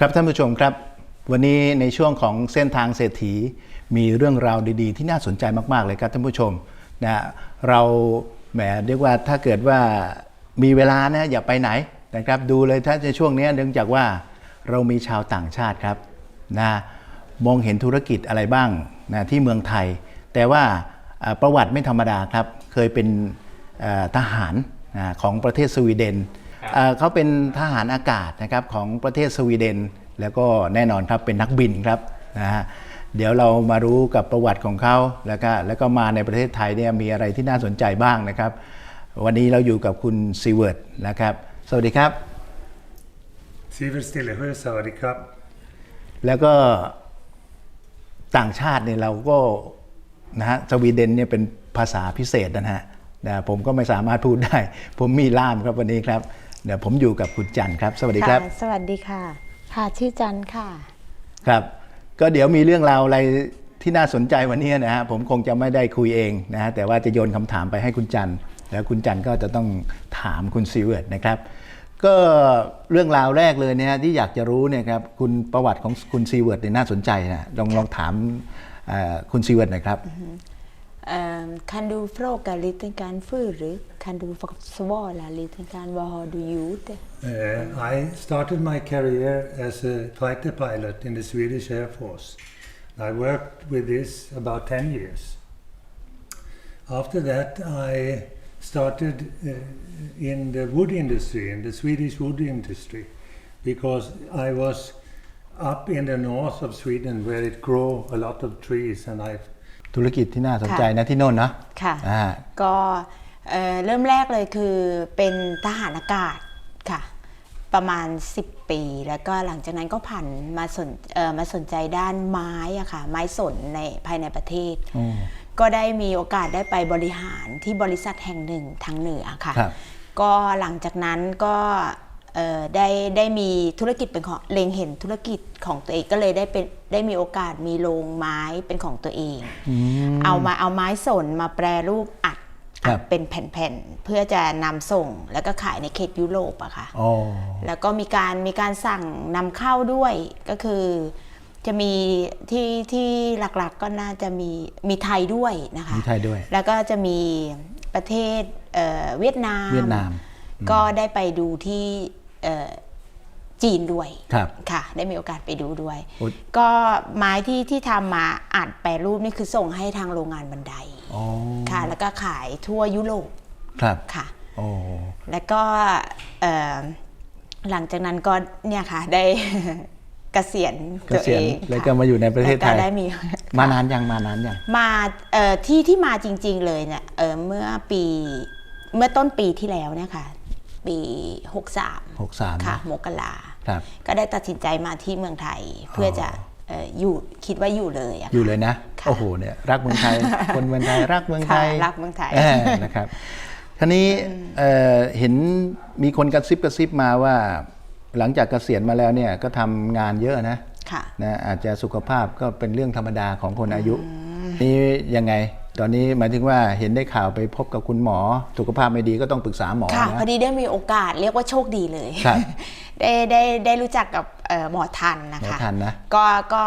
ครับท่านผู้ชมครับ วันนี้ในช่วงของเส้นทางเศรษฐีมีเรื่องราวดีๆ ที่น่าสนใจมากๆเลยครับท่านผู้ชมนะเราแหมเรียกว่าถ้าเกิดว่ามีเวลานะอย่าไปไหนนะครับดูเลยถ้าในช่วงนี้เนื่องจากว่าเรามีชาวต่างชาติครับนะมองเห็นธุรกิจอะไรบ้างนะที่เมืองไทย แต่ว่าประวัติไม่ธรรมดาครับเคยเป็นทหารของประเทศสวีเดน เอ่อเขาเป็นทหารอากาศนะครับของประเทศสวีเดน แล้วก็แน่นอนครับเป็นนักบินครับนะฮะเดี๋ยวเรามารู้กับประวัติของเขาแล้วก็แล้วก็มาในประเทศไทยเนี่ยมีอะไรที่น่าสนใจบ้างนะครับ วันนี้เราอยู่กับคุณซีเวิร์ดนะครับ สวัสดีครับ Sivert Stillesjö, Sawadee Krab. แล้วก็ต่างชาติเนี่ยเราก็นะฮะสวีเดนเนี่ยเป็นภาษาพิเศษนะฮะนะผมก็ไม่สามารถพูดได้ ผมมีล่ามครับวันนี้ครับ เดี๋ยวผมอยู่กับคุณจันทร์ครับ สวัสดีครับะสวัสดีค่ะ ค่ะชื่อจันค่ะ ครับ ก็เดี๋ยวมีเรื่องราวอะไรที่น่าสนใจวันนี้นะฮะผมคงจะไม่ได้คุยเองนะฮะแต่ว่าจะโยนคำถามไปให้คุณจันทร์แล้วคุณจันทร์ก็จะต้องถามคุณซีเวิร์ดนะครับ ก็เรื่องราวแรกเลยเนี่ยฮะที่อยากจะรู้เนี่ยครับคุณประวัติของคุณซีเวิร์ดเนี่ยน่าสนใจนะลองลองถามเอ่อคุณซีเวิร์ดหน่อยครับ Ehm, kan du fråga lite grann? Kan du svara lite grann? Vad har du gjort? Uh, I started my career as a fighter pilot in the Swedish Air Force. I worked with this about 10 years. After that, I started uh, in the wood industry, in the Swedish wood industry, because I was up in the north of Sweden where it grow a lot of trees, and I ธุรกิจที่น่าสนใจนะที่โน่นเนาะค่ะอ่าก็เอ่อเริ่มแรกเลยคือเป็นทหารอากาศค่ะ ประมาณ 10 ปี แล้วก็หลังจากนั้นก็ผ่านมาสนเอ่อมาสนใจด้านไม้อะค่ะ ไม้สนในภายในประเทศอืมก็ได้มีโอกาสได้ไปบริหารที่บริษัทแห่งหนึ่งทางเหนือค่ะครับก็หลังจากนั้นก็เอ่อ ได้ได้มีธุรกิจเป็นของเล็งเห็นธุรกิจของตัวเองก็เลยได้เป็นได้มีโอกาสมีโรงไม้เป็นของตัวเอง เอามาเอาไม้สนมาแปรรูปอัดครัอับดเป็นแผ่นๆเพื่อจะนำส่งแล้วก็ขายในเขตยุโรปอะค่ะอ๋อแล้วก็มีการมีการสั่งนำเข้าด้วยก็คือจะมีที่ที่หลักๆก็น่าจะมีมีไทยด้วยนะคะมีไทยด้วย แล้วก็จะมีประเทศเอ่อเวียดนามเวียดนาม ก็ได้ไปดูที่เอ่อ จีนด้วยครับค่ะ ได้มีโอกาสไปดูด้วยโอ๊ยก็ไม้ที่ที่ทำมาอัดแปรรูปนี่คือส่งให้ทางโรงงานบันไดอ๋อค่ะ แล้วก็ขายทั่วยุโรปครับค่ะโอ้แล้วก็เอ่อหลังจากนั้นก็เนี่ยค่ะได้เกษียณเกตัวษีเอยณงแล้วค่ะก็มาอยู่ในประเทศไทยแล้วก็ได้มีมานานยังมานานยังมาเอ่อที่ที่มาจริง ๆ เลยเนี่ยเอ่อเมื่อปีเมื่อต้นปีที่แล้วเนี่ยค่ะ ปี 63 63 ค่ะนะมกราครับ ก็ได้ตัดสินใจมาที่เมืองไทยเพื่อจะเอ่ออยู่คิดว่าอยู่เลยอะ อยู่เลยนะ ค่ะโอ้โหเนี่ยรักเมืองไทย คนเมืองไทยรักเมืองไทยค่ะรักเมืองไทยเออนะครับทีนี้เอ่อเห็นมีคนกระซิบกระซิบมาว่า หลังจากเกษียณมาแล้วเนี่ยก็ทำงานเยอะนะค่ะ นะอาจจะสุขภาพก็เป็นเรื่องธรรมดาของคนอายุ นี่ยังไง ตอนนี้หมายถึงว่าเห็นได้ข่าวไปพบกับคุณหมอ สุขภาพไม่ดีก็ต้องปรึกษาหมอค่ะนะ พอดีได้มีโอกาสเรียกว่าโชคดีเลยครับได้ได้ได้รู้จักกับเอ่อหมอทันนะคะ หมอทันนะก็ก็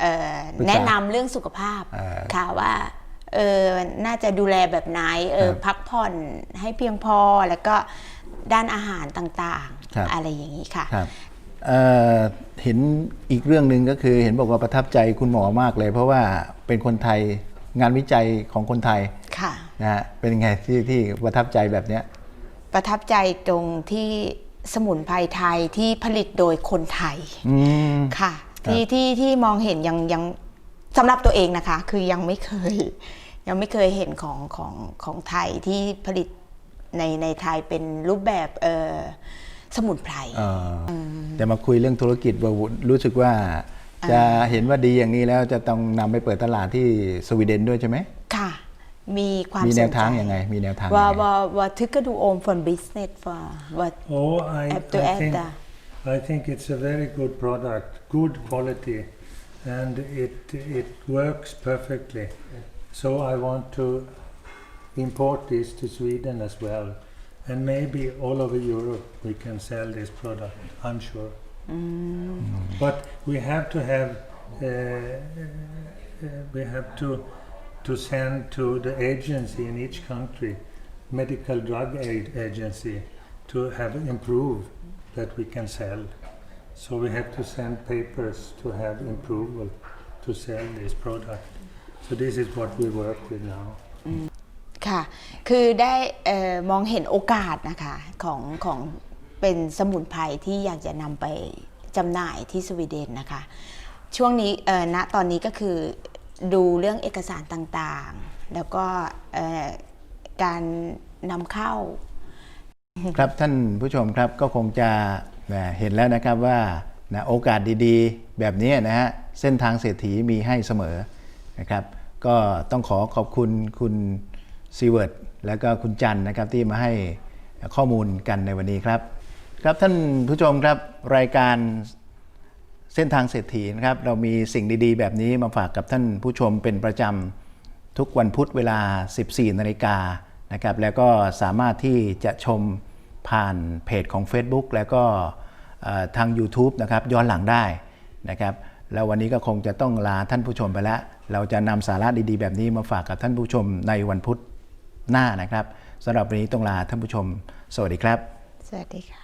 เอ่อปรึกษาแนะนำเรื่องสุขภาพเอ่อค่ะว่าเออน่าจะดูแลแบบไหนเออครับพักผ่อนให้เพียงพอแล้วก็ด้านอาหารต่างครับ ๆ อะไรอย่างนี้ค่ะ ครับเอ่อเห็นอีกเรื่องหนึ่งก็คือเห็นบอกว่าประทับใจคุณหมอมากเลย เพราะว่าเป็นคนไทย งานวิจัยของคนไทยค่ะนะฮะเป็นไงที่ที่ประทับใจแบบเนี้ยประทับใจตรงที่สมุนไพรไทยที่ผลิตโดยคนไทยอืม ค่ะที่ที่ที่มองเห็นยังยังสำหรับตัวเองนะคะ คือยังไม่เคย ยังไม่เคยเห็นของของของไทยที่ผลิตในในไทยเป็นรูปแบบเอ่อสมุนไพร เอ่ออแต่มาคุยเรื่องธุรกิจว่ารู้สึกว่า จะเห็นว่าดีอย่างนี้แล้วจะต้องนำไปเปิดตลาดที่สวีเดนด้วยใช่ไหมค่ะ มีความมีสแนนวใจทางยังไง มีแนวทางว่ายังไงว่าว่าทึกกระดูโอม for business for ว่า Oh, I, Have to I add think that. I think it's a very good product, good quality, and it it works perfectly. So I want to import this to Sweden as well, and maybe all over Europe we can sell this product. I'm sure. But we have to have uh, uh, we have to to send to the agency in each country, medical drug aid agency, to have improved that we can sell. So we have to send papers to have approval to sell this product. So this is what we work with now. ค่ะ คือได้เออมองเห็นโอกาสนะคะของของ เป็นสมุนไพรที่อยากจะนำไปจำหน่ายที่สวีเดนนะคะ ช่วงนี้ณตอนนี้ก็คือดูเรื่องเอกสารต่างๆ แล้วก็การนำเข้า ครับท่านผู้ชมครับก็คงจะเห็นแล้วนะครับว่านะโอกาสดีๆ แบบนี้นะฮะเส้นทางเศรษฐีมีให้เสมอนะครับ ก็ต้องขอขอบคุณคุณซีเวิร์ดแล้วก็คุณจันนะครับที่มาให้ข้อมูลกันในวันนี้ครับ ครับท่านผู้ชมครับรายการเส้นทางเศรษฐีนะครับเรามีสิ่งดีๆ แบบนี้มาฝากกับท่านผู้ชมเป็นประจำทุกวันพุธเวลา 14 นาฬิกานะครับแล้วก็สามารถที่จะชมผ่านเพจของ Facebook แล้วก็ทาง YouTube นะครับย้อนหลังได้นะครับแล้ววันนี้ก็คงจะต้องลาท่านผู้ชมไปแล้ว เราจะนำสาระดีๆ แบบนี้มาฝากกับท่านผู้ชมในวันพุธหน้านะครับสำหรับวันนี้ต้องลาท่านผู้ชม สวัสดีครับ สวัสดีค่ะ